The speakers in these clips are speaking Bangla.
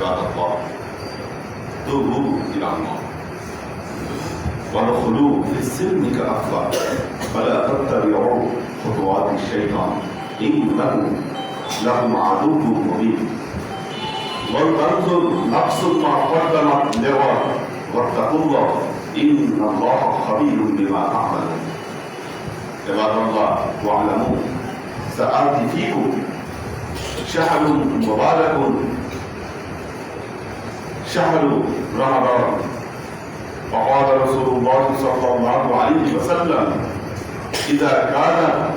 عباد الله توبوا إلى الله. وادخلوا في السلم كأفضل فلا تتبعوا خطوات الشيطان. إنه لكم عدو مبين. ولتنظر نفس ما قدمت لغد. واتقوا الله. إن الله خبير بما تعملون. عباد الله واعلموا سآتي فيكم شهر مبارك شهر رمضان وقال رسول الله صلى الله عليه وسلم إذا كان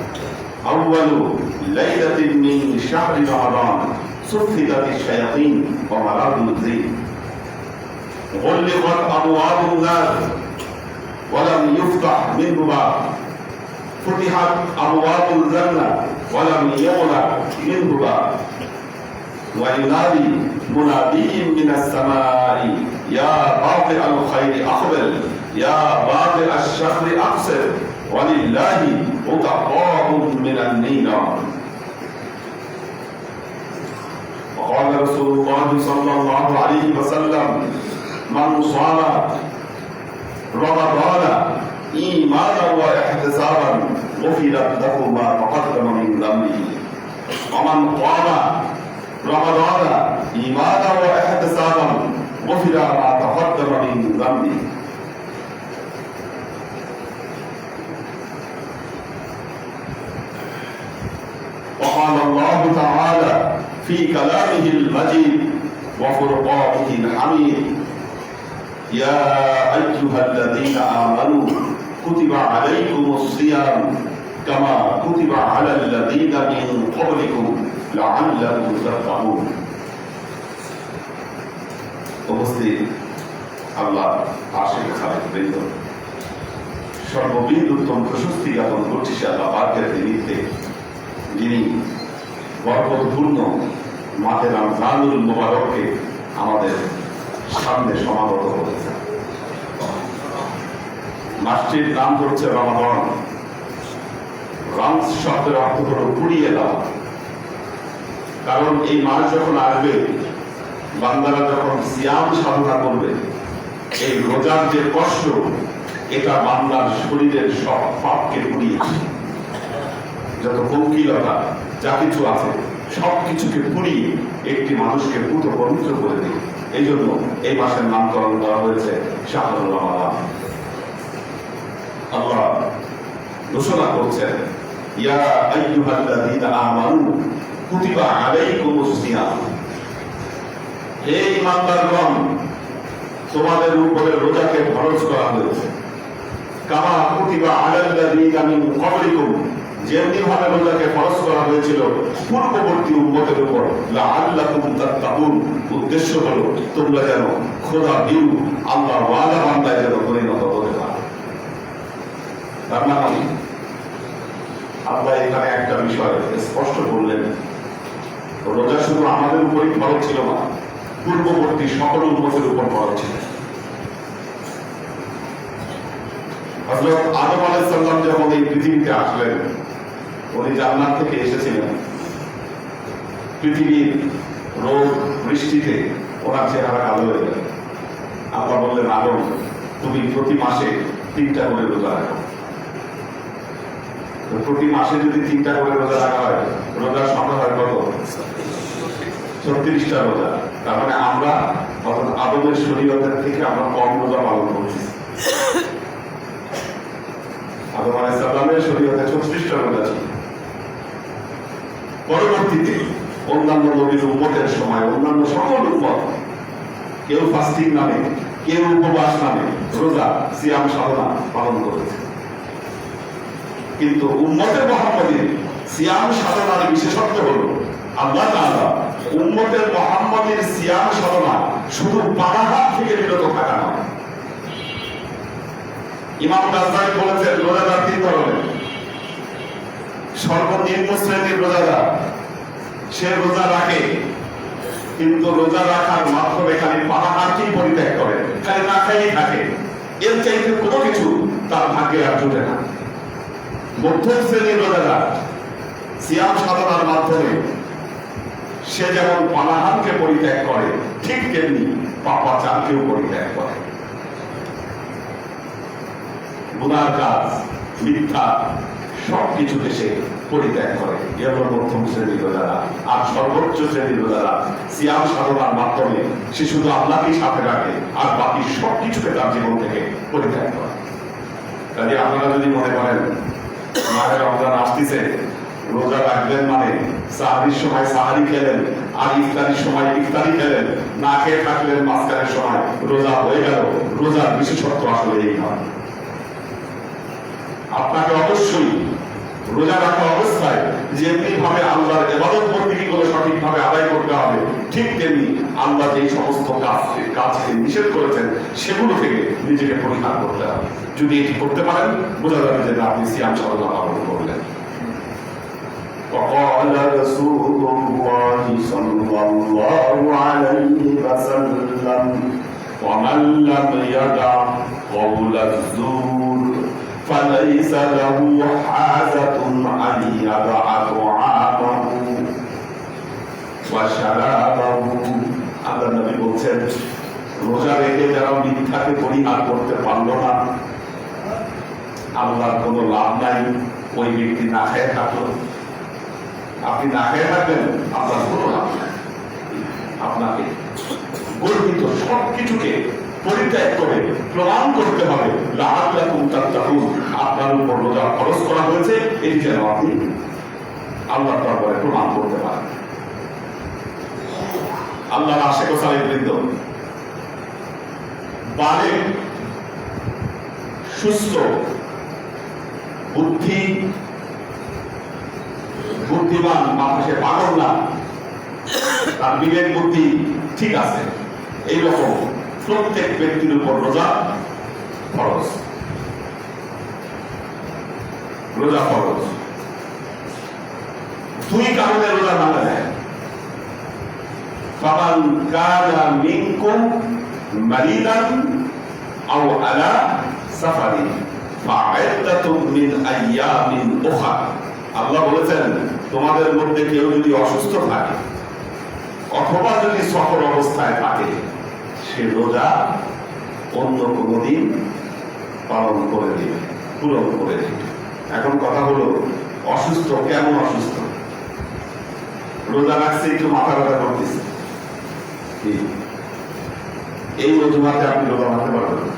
أول ليلة من شهر رمضان سفلت الشياطين ومراد الزين غلقت أبواب النار ولم يفتح منه باب فتحت أبواب الجنة ولم يغلق منه باب وينادي منادي من السماء يا باطئ الخير أقبل يا باطئ الشر أقصر ولله عتقاء من النيران وقال رسول الله صلى الله عليه وسلم من صام رمضان إيمانا واحتسابا غفرت له ما تقدم من ذنبه. ومن قام رمضان إيمانا وإحتسابا غفر ما تقدم من ذنبه. وقال الله تعالى في كلامه المجيد وفرقاته الحميد يا أيها الذين آمنوا كتب عليكم الصيام كما كتب على الذين من قبلكم. আল্লাহ আশিক খালেদ বৃন্দ সর্ববিদ করছি আল্লাহ পাকের নিমিত্তে, যিনি বরকতপূর্ণ মাঠে রমজানুল আমাদের সামনে সমাগত করেছে মাসটির নাম হচ্ছে রমাদন। রামস শব্দের অর্থ হলো পুড়িয়ে দেওয়া কারণ এই মাস যখন আসবে, বান্দারা যখন সিয়াম সাধনা করবে, এই রোজার যে কষ্ট, এটা বান্দার শরীরের সব পাপকে পুড়িয়েছে যত পঙ্কিলতা যা কিছু আছে, সব কিছুকে পুড়িয়ে একটি মানুষকে পুত পবিত্র করে দেয় এই জন্য এই মাসের নামকরণ করা হয়েছে শাহরুল রমাদান আল্লাহ ঘোষণা করছেন, ইয়া আইয়ুহাল্লাযীনা আমানু কুতিবা আলাইকুমুস সিয়াম। হে ইমানদারগণ, তোমাদের উপরে রোজাকে ফরজ করা হয়েছে। কামা কুতিবা মিন যেমনি ভাবে রোজাকে ফরজ করা হয়েছিল পূর্ববর্তী উপর উদ্দেশ্য হলো, তোমরা যেন খোদা বিউ আল্লাহ ওয়াদা বান্দায় যেন পরিণত হতে পারো। তার মানে আল্লাহ এখানে একটা বিষয় স্পষ্ট বললেন রোজা শুধু আমাদের উপরই ফরজ ছিল না, পূর্ববর্তী সকল উন্মতের উপর ফরজ ছিল। হযরত আদম যখন এই পৃথিবীতে আসলেন, উনি থেকে এসেছিলেন। পৃথিবীর রোদ, বৃষ্টিতে ওনার চেহারা কালো হয়ে গেল। বললেন, আদম, তুমি প্রতি মাসে তিনটা করে রোজা রাখো। প্রতি মাসে যদি তিনটা করে রোজা রাখা হয়, রোজার সংখ্যা হয় কত? ছত্রিশটা রোজা। তার মানে আমরা অর্থাৎ আদমের শরীয়তের থেকে আমরা কম রোজা পালন করছি। আদম শরীয়তে ছত্রিশটা রোজা ছিল। পরবর্তীতে অন্যান্য নবীর সময়, অন্যান্য সকল কেউ ফাস্টিং নামে, কেউ উপবাস নামে, রোজা, সিয়াম সাধনা পালন করেছে। কিন্তু উম্মতের মোহাম্মদের সিয়াম সাধনার বিশেষত্ব হলো আল্লাহ তাআলা উম্মতের মোহাম্মদের সিয়াম সাধনা শুধু পানাহার থেকে বিরত থাকা নয়। ইমাম রাজদারি বলেছেন, রোজাদার তিন ধরনের। সর্বনিম্ন শ্রেণির রোজাদার, সে রোজা রাখে, কিন্তু রোজা রাখার মাধ্যমে খালি পানাহারকেই পরিত্যাগ করে, খালি না খাইয়ে থাকে। এর চাইতে কোনো কিছু তার ভাগ্যে আর জুটে না। মধ্যম শ্রেণির রোজাদার, সিয়াম সাধনার মাধ্যমে সে যেমন পানাহানকে পরিত্যাগ করে, ঠিক তেমনি পাপাচারকেও পরিত্যাগ করে। গুনার কাজ, মিথ্যা সব কিছুকে সে পরিত্যাগ করে। এ হলো প্রথম শ্রেণির রোজারা আর সর্বোচ্চ শ্রেণির রোজারা সিয়াম সাধনার মাধ্যমে সে শুধু আল্লাহকেই সাথে রাখে, আর বাকি সব কিছুকে তার জীবন থেকে পরিত্যাগ করে। কাজে আপনারা যদি মনে করেন মায়ের রমজান আসতেছে রোজা রাখবেন মানে সাহারির সময় সাহারি খেলেন আর ইফতারির সময় ইফতারি খেলেন, না খেয়ে থাকলেন মাঝখানের সময় রোজা হয়ে গেল। রোজার বিশেষত্ব আসলে এই নয়। আপনাকে অবশ্যই রোজা রাখা অবস্থায় যেমনি ভাবে আল্লাহর এবাদত বন্দী গুলো সঠিকভাবে আদায় করতে হবে, ঠিক তেমনি আল্লাহ যেই সমস্ত কাজ কাজকে নিষেধ করেছেন, সেগুলো থেকে নিজেকে পরিহার করতে হবে। যদি এটি করতে পারেন, বোঝা যাবে যে আপনি সিয়াম সাধনা পালন করলেন। وقال رسول الله صلى الله عليه وسلم ومن لم يدع قول الزور فليس له حاجة أن يدع طعامه وشرابه আল্লাহ নবী বলছেন রোজা রেখে যারা মিথ্যাকে পরিহার করতে পারলো না আল্লাহর কোনো লাভ নাই ওই ব্যক্তি না খেয়ে থাকলো আপনি না খেয়ে থাকবেন, আপনার নাই আপনাকে গর্বিত সব কিছুকে পরিত্যাগ করে, প্রমাণ করতে হবে লাহাল্লাকুম তাত্তাকুন। আপনার উপর রোজা খরচ করা হয়েছে এই যেন আপনি আল্লাহ দরবারে প্রমাণ করতে পারেন। আল্লাহর আশেক সাহেব বৃন্দ, বালে সুস্থ, বুদ্ধি বুদ্ধিমান মানুষের পাগল না তার বিবেক বুদ্ধি ঠিক আছে এইরকম প্রত্যেক ব্যক্তির উপর রোজা ফরজ রোজা ফরজ দুই কারণে রোজা ভাঙা যায় فمن كان منكم مريضا او على سفر فعدة من ايام اخرى আল্লাহ বলেছেন, তোমাদের মধ্যে কেউ যদি অসুস্থ থাকে অথবা যদি সফর অবস্থায় থাকে, সে রোজা অন্য কোনো দিন পালন করে দিবে, পূরণ করে দিবে এখন কথা হলো, অসুস্থ কেমন অসুস্থ রোজা রাখছে, একটু মাথা ব্যথা করতেছে? এই অজুহাতে আপনি রোজা মারতে পারবেন।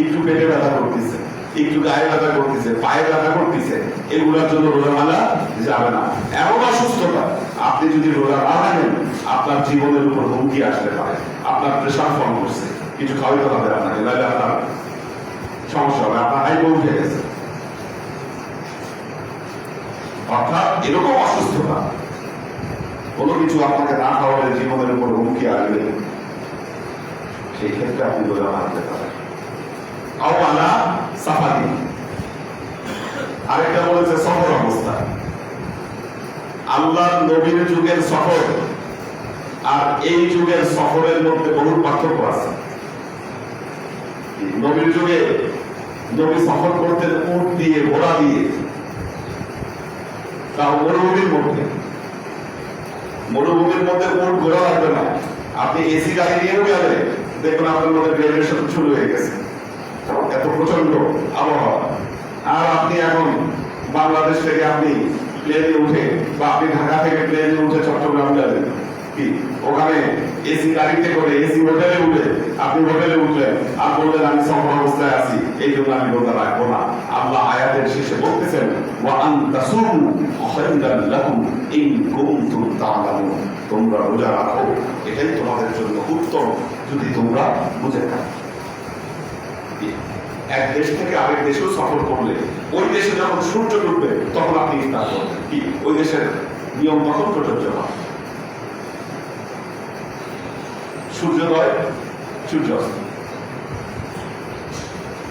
একটু পেটে ব্যথা করতেছে একটু গায়ে ব্যথা করতেছে, পায়ে ব্যথা করতেছে, এগুলোর জন্য রোজা মানা যাবে না। এমন অসুস্থতা, আপনি যদি রোজা না রাখেন আপনার জীবনের উপর হুমকি আসতে পারে। আপনার প্রেশার ফর্ম করছে। কিছু খাওয়াইতে হবে আপনাকে, নাহলে আপনার সমস্যা হবে। আপনার হাইপো উঠে গেছে। অর্থাৎ এরকম অসুস্থতা, কোনো কিছু আপনাকে না খাওয়ালে জীবনের উপর হুমকি আসবে, সেই ক্ষেত্রে আপনি রোজা মানতে পারেন। আওয়ালা সাফারি। আরেকটা বলেছে সফর অবস্থা। আল্লাহ নবীর যুগের সফর আর এই যুগের সফরের মধ্যে বহু পার্থক্য আছে। নবীর যুগে নবী সফর করতেন উট দিয়ে, ঘোড়া দিয়ে, তাও মরুভূমির মধ্যে। মরুভূমির মধ্যে কোন ঘোরা লাগবে না। আপনি এসি গাড়ি নিয়েও গেলে দেখবেন আপনার মধ্যে গ্রেডেশন শুরু হয়ে গেছে। এত প্রচণ্ড আবহাওয়া। আর আপনি এখন বাংলাদেশ থেকে আপনি প্লেনে উঠে বা আপনি ঢাকা থেকে প্লেনে উঠে চট্টগ্রাম যাবেন। কি? ওখানে এসি গাড়িতে করে এসি হোটেলে উঠে আপনি হোটেলে উঠলেন। আর বললেন, আমি অবস্থায় আছি। এই জন্য আমি রোজা রাখব না। আল্লাহ আয়াতের শেষে বলতেছেন ওয়া আন তাসুমু খায়রান লাকুম ইন কুনতুম তোমরা রোজা রাখো। এটাই তোমাদের জন্য উত্তম। যদি তোমরা বুঝে থাকো। এক দেশ থেকে আরেক দেশেও সফর করলে ওই দেশে যখন সূর্য ডুববে, তখন আপনি ইফতার করবেন। কি? ওই দেশের নিয়ম তখন প্রযোজ্য হয়। সূর্যোদয়, সূর্যাস্ত।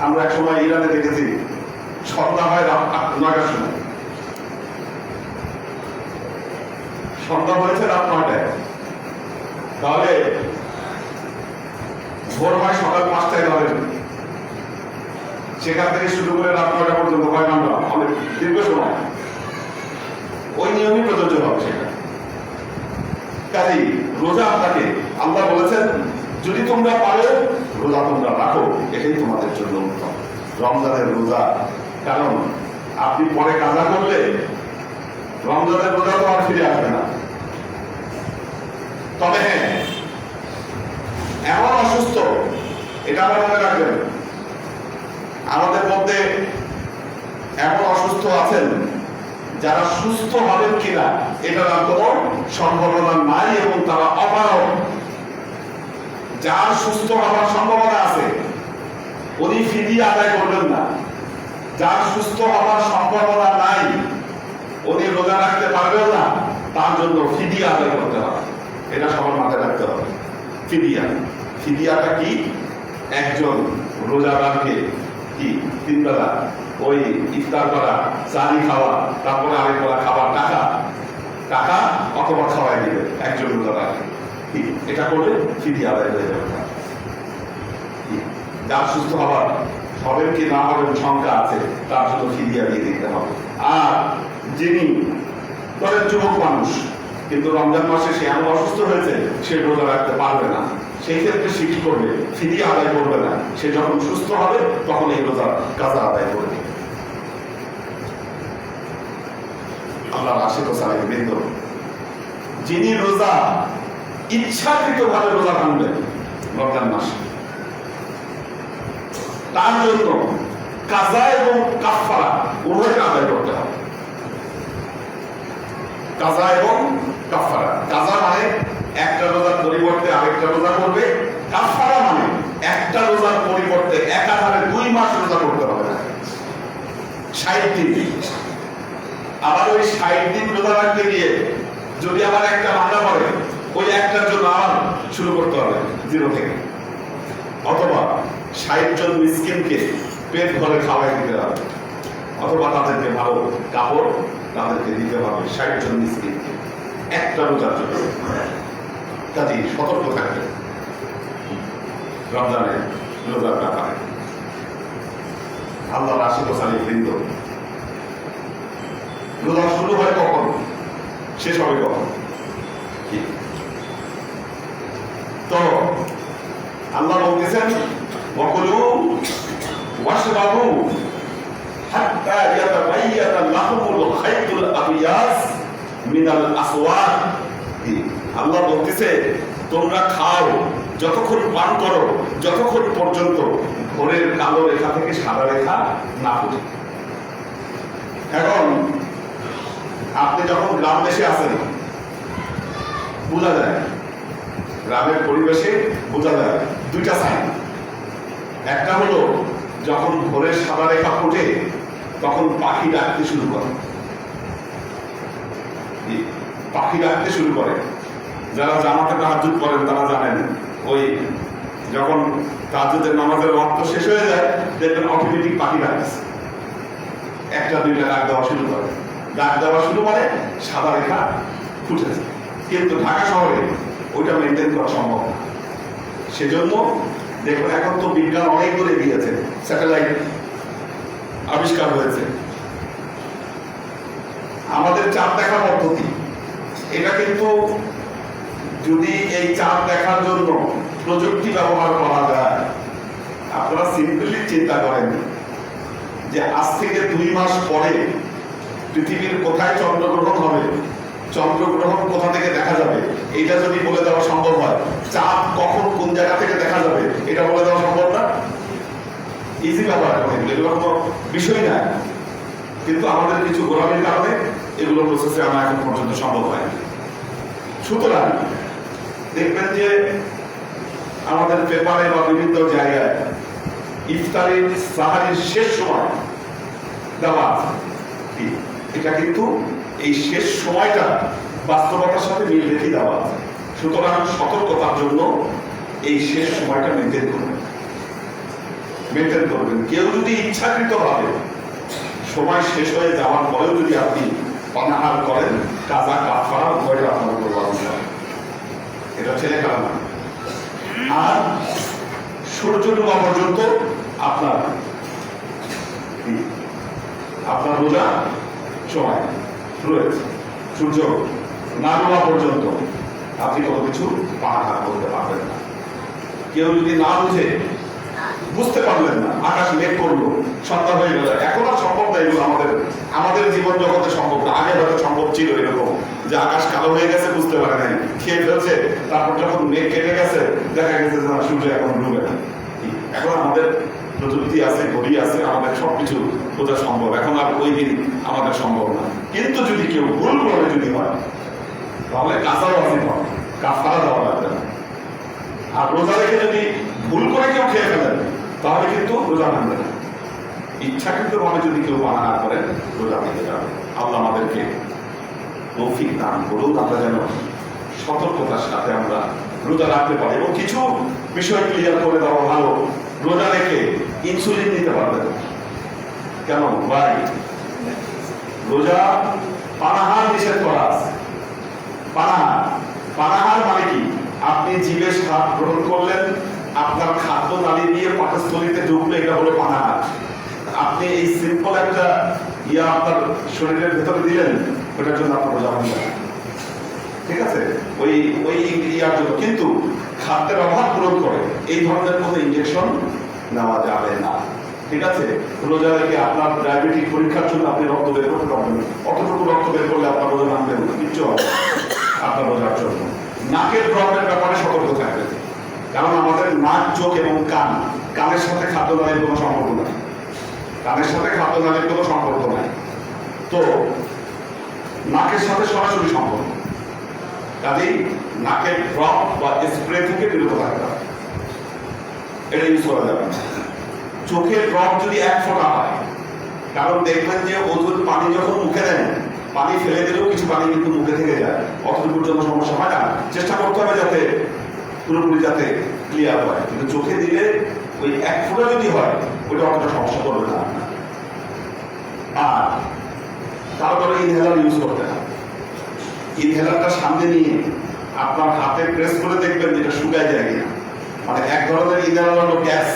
আমরা এক সময় ইরানে দেখেছি, সন্ধ্যা হয় রাত নয়টার সময়। সন্ধ্যা হয়েছে রাত নয়টায়। তাহলে ভোর হয় সকাল পাঁচটায় ধরেন সেখান থেকে শুরু করে রাত নয়টা পর্যন্ত কয় ঘণ্টা অনেক দীর্ঘ সময়। ওই নিয়মই প্রযোজ্য হবে সেটা। কাজেই রোজা আপনাকে, আল্লাহ বলেছেন, যদি তোমরা পারো, রোজা তোমরা রাখো। এটাই তোমাদের জন্য উত্তম। রমজানের রোজা, কারণ আপনি পরে কাজা করলে রমজানের রোজা তো আর ফিরে আসবে না। তবে হ্যাঁ এমন অসুস্থ, এটা আমরা মনে রাখবেন আমাদের মধ্যে এমন অসুস্থ আছেন যারা সুস্থ হবেন কিনা আর কোনো সম্ভাবনা নাই এবং তারা অপারক যার সুস্থ হওয়ার সম্ভাবনা আছে, উনি ফিদি আদায় করবেন না। যার সুস্থ হওয়ার সম্ভাবনা নাই, উনি রোজা রাখতে পারবেন না, তার জন্য ফিদিয়া আদায় করতে হবে। এটা সবার মাথায় রাখতে হবে। ফিদিয়া ফিদিয়াটা কি? একজন রোজাদারকে কি? তিন বেলা। ওই ইফতার করা চালি খাওয়া, তারপরে আরেক বেলা খাবার। টাকা টাকা অথবা খাওয়াই দিবে, একজন রোজাদার এটা করলে ফিদিয়া আদায় হয়ে যাবে। যার সুস্থ হবার, হবেন কি না হবেন সংখ্যা আছে, তার জন্য ফিদিয়া দিয়ে দিতে হবে। আর যিনি ধরেন যুবক মানুষ, কিন্তু রমজান মাসে সে এমন অসুস্থ হয়েছে, সে রোজা রাখতে পারবে না। সেই ক্ষেত্রে সে করবে ফিদিয়া আদায় করবে না। সে যখন সুস্থ হবে, তখন এই রোজা, কাজা আদায় করবে। আল্লাহর আশিক সালেক বৃন্দ, যিনি রোজা ইচ্ছাকৃতভাবে রোজা ভাঙবেন, রমজান মাসে, তার জন্য কাজা এবং কাফারা উভয়কে আদায় করতে হবে। কাজা এবং কাফারা কাজা মানে একটা রোজার পরিবর্তে আরেকটা রোজা করবে। কাফারা মানে একটা রোজার পরিবর্তে একাধারে দুই মাস রোজা করতে হবে। না ষাট দিন। আবার ওই ষাট দিন রোজা রাখতে গিয়ে যদি আবার একটা মামলা পড়ে, ওই একটার জন্য আবার শুরু করতে হবে জিরো থেকে। অথবা ষাট জন মিসকিনকে পেট ভরে খাওয়াই দিতে হবে। অথবা তাদেরকে ভালো কাপড় তাদেরকে দিতে হবে ষাট জন মিসকিনকে। একটা রোজার জন্য। কাজে সতর্ক থাকবে রমজানের রোজার ব্যাপারে আল্লাহ রাশি বসানি বৃন্দ রোজা শুরু হয় কখন? শেষ হবে কখন? তো, আল্লাহ বলতেছেন বকলু ওয়াশরাবু হাত্তা ইয়াতাবাইয়ানা লাহুমুল খাইতুল আবিয়াস মিনাল আসওয়াদ। কি? আল্লাহ বলতেছে, তোমরা খাও, যতক্ষণ পান করো, যতক্ষণ পর্যন্ত ভোরের কালো রেখা থেকে সাদা রেখা না উঠে এখন আপনি যখন গ্রাম দেশে আসেন বোঝা যায়, গ্রামের পরিবেশে বোঝা যায় দুইটা সাইন একটা হলো, যখন ভোরের সাদা রেখা ফুটে, তখন পাখি ডাকতে শুরু করে। পাখি ডাকতে শুরু করে। যারা জামাতে তাহাজুদ করেন তারা জানেন, ওই যখন তাহাজুদের নামাজের রক্ত শেষ হয়ে যায়, দেখবেন অটোমেটিক পাখি ডাকতেছে। একটা, দুইটা ডাক দেওয়া শুরু করে। ডাক দেওয়া শুরু করে, সাদা রেখা ফুটেছে কিন্তু ঢাকা শহরে ওইটা মেনটেন করা সম্ভব না। সেজন্য দেখুন, এখন তো বিজ্ঞান অনেক দূরে গিয়েছে স্যাটেলাইট আবিষ্কার হয়েছে। আমাদের চাঁদ দেখা পদ্ধতি। এটা কিন্তু যদি এই চাঁদ দেখার জন্য প্রযুক্তি ব্যবহার করা যায়, আপনারা সিম্পলি চিন্তা করেন যে আজ থেকে দুই মাস পরে পৃথিবীর কোথায় চন্দ্রগ্রহণ হবে? চন্দ্রগ্রহণ কোথা থেকে দেখা যাবে? এটা যদি বলে দেওয়া সম্ভব হয়। চাঁদ কখন কোন জায়গা থেকে দেখা যাবে? এটা বলে দেওয়া সম্ভব না? ইজি ব্যাপার, এগুলো কোনো বিষয় না। কিন্তু আমাদের কিছু গোলামির কারণে এগুলো প্রসেসে আনা এখন পর্যন্ত সম্ভব হয় সুতরাং দেখবেন যে আমাদের পেপারে বা বিভিন্ন জায়গায় ইফতারের সাহারির শেষ সময় দেওয়া। এটা কিন্তু এই শেষ সময়টা বাস্তবতার সাথে মিল রেখে দেওয়া আছে সুতরাং সতর্কতার জন্য এই শেষ সময়টা মেনটেন করবেন মেনটেন করবেন কেউ যদি ইচ্ছাকৃত ভাবে সময় শেষ হয়ে যাওয়ার পরেও যদি আপনি অনাহার করেন, কাজা কাফারা উভয়টা আপনার উপর করে। এটা ছেলে কারণ না আর সূর্য ডোবা পর্যন্ত আপনার আপনার রোজা সময় রয়েছে। সূর্য না ডোবা পর্যন্ত আপনি কোনো কিছু পাহাড় করতে পারবেন না। কেউ যদি না বুঝে, বুঝতে পারলেন না, আকাশ মেঘ করল, সন্ধ্যা হয়ে গেল, এখন আর সম্ভব না এগুলো আমাদের আমাদের জীবন জগতে সম্ভব না। আগে হয়তো সম্ভব ছিল এরকম। যে আকাশ কালো হয়ে গেছে, বুঝতে পারে নাই। খেয়ে ফেলছে, তারপর যখন মেঘ কেটে গেছে, দেখা গেছে যে সূর্য এখন ডুবে না। এখন আমাদের প্রযুক্তি আছে, ঘড়ি আছে, আমাদের সবকিছু বোঝা সম্ভব। এখন আর ওই দিন আমাদের সম্ভব না। কিন্তু যদি কেউ ভুল করে যদি হয়, তাহলে কাঁচাও আছে কাফারা দেওয়া লাগবে না। আর রোজা রেখে যদি ভুল করে কেউ খেয়ে ফেলেন তাহলে কিন্তু রোজা ভাঙবে না। ইচ্ছাকৃত ভাবে যদি কেউ মানা না করেন রোজা ভেঙে যাবে। আল্লাহ আমাদেরকে তৌফিক দান করুন আমরা যেন সতর্কতার সাথে আমরা রোজা রাখতে পারি এবং কিছু বিষয় ক্লিয়ার করে দেওয়া ভালো। রোজা রেখে ইনসুলিন নিতে পারবেন। কেন? ভাই রোজা পানাহার নিষেধ করা পানাহার। পানাহার মানে কি? আপনি জীবে স্বাদ গ্রহণ করলেন, আপনার খাদ্য নালী দিয়ে পাকস্থলিতে ঢুকলে এটা হলো পানাহার। আপনি এই সিম্পল একটা ইয়া আপনার শরীরের ভেতরে দিলেন, ওটার জন্য আপনার ঠিক আছে? ওই ওই ইয়ার জন্য। কিন্তু খাদ্যের অভাব পূরণ করে এই ধরনের কোনো ইনজেকশন নেওয়া যাবে না। ঠিক আছে? রোজা রেখে আপনার ডায়াবেটিক পরীক্ষার জন্য আপনি রক্ত বের করতে পারবেন। অতটুকু রক্ত বের করলে আপনার রোজা ভাঙবে কিচ্ছু হবে আপনার রোজার জন্য। নাকের ব্যাপারে সতর্ক থাকবেন। কারণ আমাদের নাক, চোখ এবং কান, কানের সাথে খাদ্য নালীর কোনো সম্পর্ক নাই। কানের সাথে খাদ্য নালীর কোনো সম্পর্ক নাই। তো, নাকের সাথে সরাসরি সম্পর্ক। কাজেই নাকের ড্রপ বা স্প্রে থেকে বিরত থাকতে হবে এটা ইউজ করা যাবে চোখের ড্রপ যদি এক ফোঁটা হয়, কারণ দেখবেন যে ওজন পানি যখন মুখে দেন, পানি ফেলে দিলেও কিছু পানি কিন্তু মুখে থেকে যায়। অতটুকুর জন্য সমস্যা হয় না। চেষ্টা করতে হবে যাতে পুরোপুরি যাতে ক্লিয়ার হয়। কিন্তু চোখে দিলে ওই এক ফোঁটা যদি হয় ওইটা অতটা সমস্যা করবে না। আর তারপরে ইনহেলার ইউজ করতে হবে ইনহেলারটা সামনে নিয়ে আপনার হাতে প্রেস করে দেখবেন যেটা শুকায় যায় কিনা। মানে এক ধরনের ইনহেলার হলো গ্যাস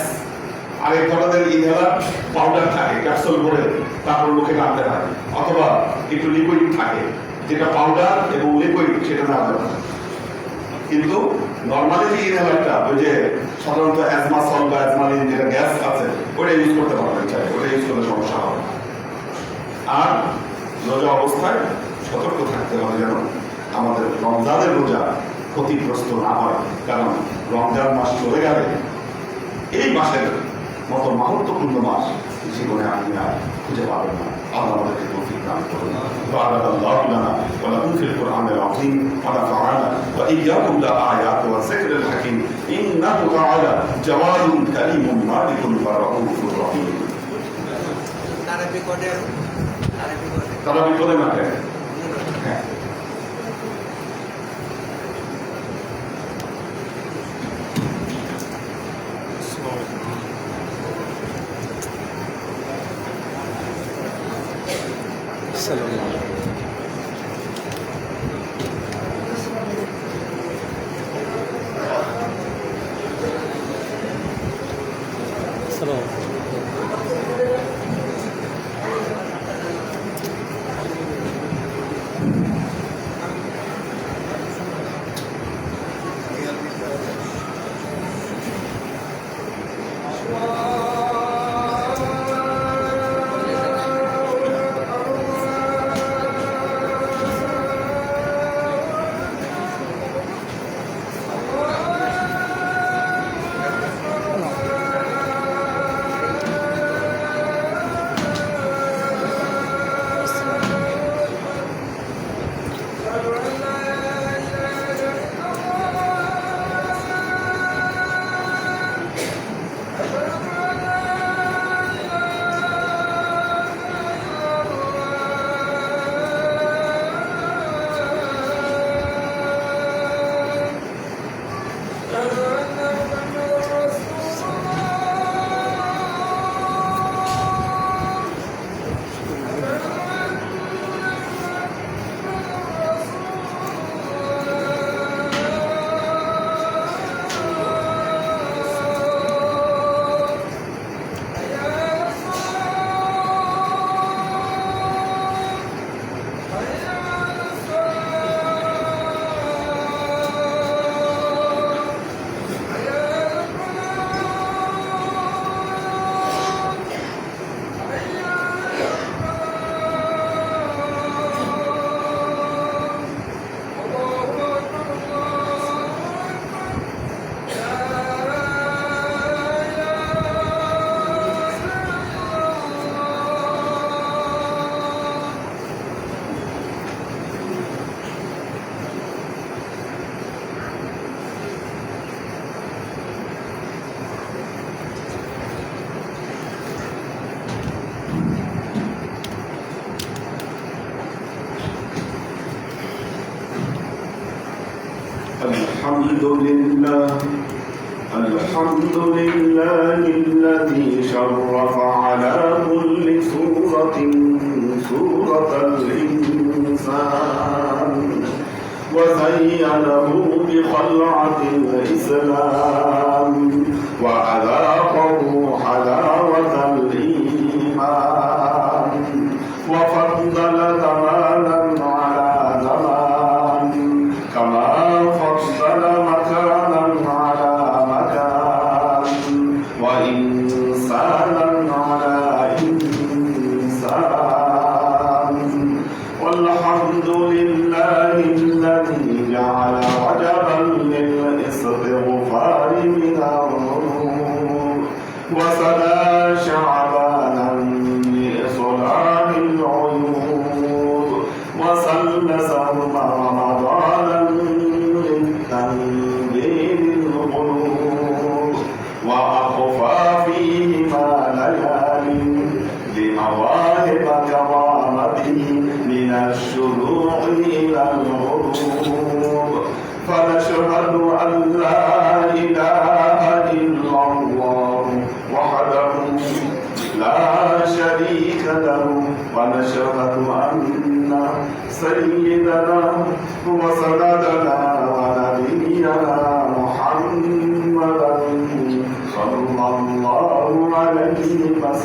আরেক ধরনের ইনহেলার পাউডার থাকে ক্যাপসুল ভরে তারপর মুখে টানতে হয়, অথবা একটু লিকুইড থাকে, যেটা পাউডার এবং লিকুইড সেটা না যাবে কিন্তু নর্মালি ইনহেলারটা ওই যে সাধারণত অ্যাজমা সল বা যেটা গ্যাস আছে, ওটা ইউজ করতে পারবেন চাই ওটা ইউজ করলে সমস্যা হবে আর রোজা অবস্থায় সতর্ক থাকতে হবে যেন আমাদের রমজানের রোজা ক্ষতিগ্রস্ত না হয়। কারণ রমজান মাস চলে গেলে এই মাসের মতো মাহাত্মপূর্ণ মাস জীবনে আপনি আর খুঁজে পাবেন না। আল্লাহ আমাদেরকে তৌফিক দান করুন بارك الله لنا ولكم في القرآن العظيم ونفعنا وإياكم لآيات والذكر الحكيم إنه تعالى جواد كريم مالك ورؤوف رحيم আরবি কোডে আরবি কোডে তারা বিপদে মাঠে الحمد لله الحمد لله الذي شرف على كل سورة سورة الإنسان وزينه بخلعة الإسلام وأذاقه حلاوة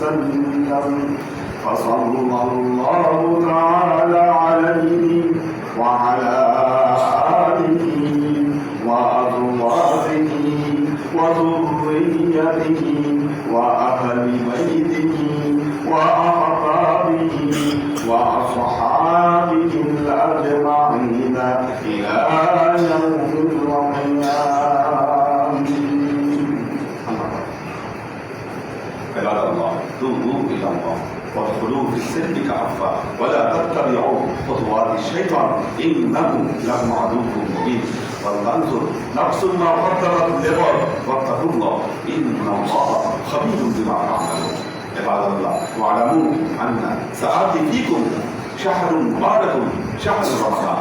وسلم فصلى الله تعالى خطوات الشيطان انه لكم عدو مبين. ولتنظر نفس ما قدمت لغد واتقوا الله إن الله خبير بما تعملون. عباد الله واعلموا أن سآتي فيكم شهر مبارك شهر رمضان.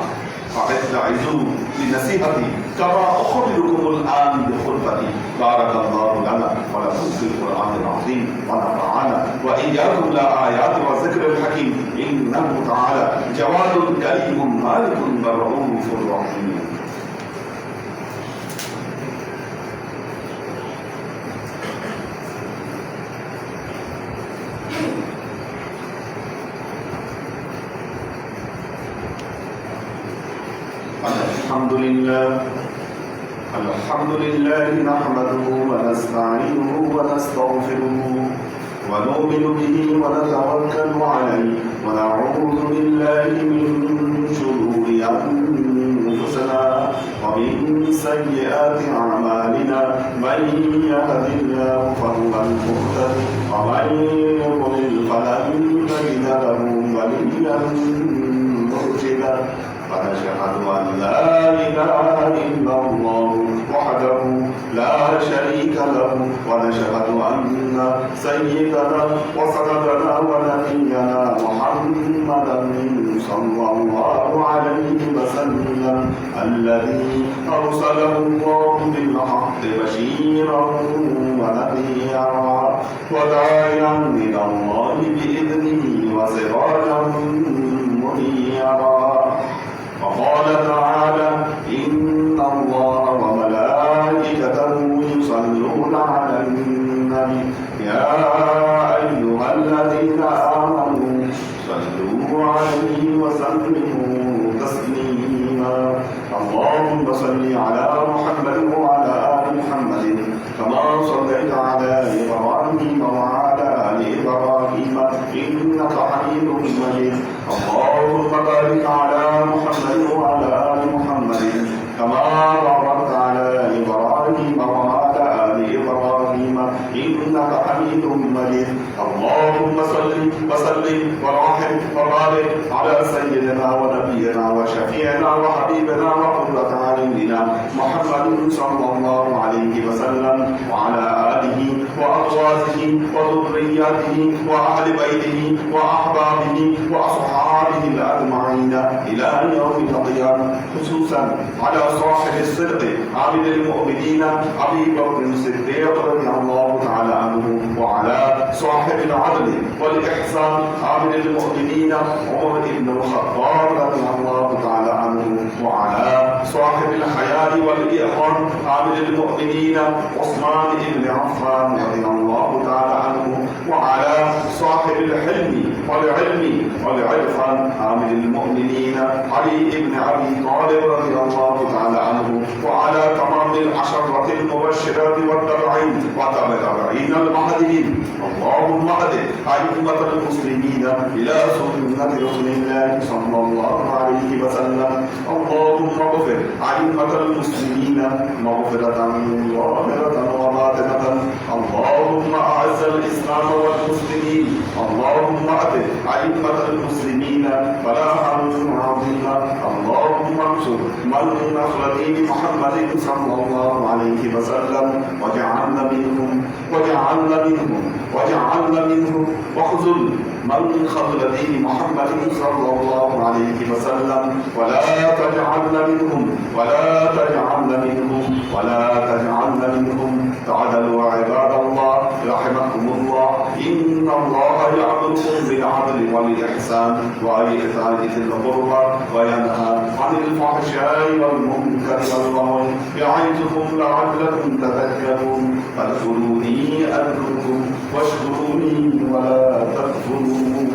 فاستعذوا لنصيحتي. كما اخبركم الآن بخلفتي بارك الله لنا ولكم في القرآن العظيم ونفعنا وإياكم لا آيات والذكر الحكيم. إنه تعالى جواد كريم مالك رؤوف رحيم. الحمد لله. الحمد لله نحمده ونستعينه ونستغفره ونؤمن به ونتوكل عليه ونعوذ بالله من شرور أنفسنا ومن سيئات أعمالنا من يهد الله فهو المهتد ومن يضلل فلن تجد له وليا مرشدا ونشهد أن لا إله ونشهد أن سيدنا وسندنا ونبينا محمدا صلى الله عليه وسلم الذي أرسله الله بالحق بشيرا ونذيرا وداعيا إلى الله بإذنه وسراجا منيرا. وقال تعالى إن الله وملائكته يصلون على Yeah. وذرياته وأهل بيته وأحبابه وأصحابه إلى يوم القيامة خصوصا على صاحب الصدق عامل المؤمنين أبي بكر الصديق رضي الله تعالى عنه وعلى صاحب العدل والإحسان عامل المؤمنين عمر بن الخطاب رضي الله تعالى عنه وعلى صاحب الحياة والإحسان عامل المؤمنين عثمان بن عفان رضي الله تعالى عنه وعلى صاحب الحلم والعلم والعرفان عامل المؤمنين علي بن أبي طالب رضي الله تعالى عنه وعلى تمام العشرة المبشرات والتبعين وتابعين المهديين. اللهم اهد أئمة المسلمين إلى سنة رسول الله صلى الله عليه وسلم. اللهم اغفر أئمة المسلمين مغفرة ظاهرة وباطنة. اللهم أعز الإسلام والمسلمين. اللهم أهد أئمة المسلمين. انصر من دين محمد صلى الله عليه وسلم واجعلنا منهم واجعلنا منهم واجعلنا منهم. واخذل من خذل دين محمد صلى الله عليه وسلم. ولا تجعلنا منهم ولا تجعلنا منهم ولا تجعلنا منهم. تعالوا عباد الله. رحمكم الله. إن الله يأمركم بالعدل والإحسان وإيتاء ذي القربى وينهى عن الفحشاء والمنكر والبغي يعظكم لعلكم تذكرون. فاذكروني أذكركم واشكروني ولا تكفرون.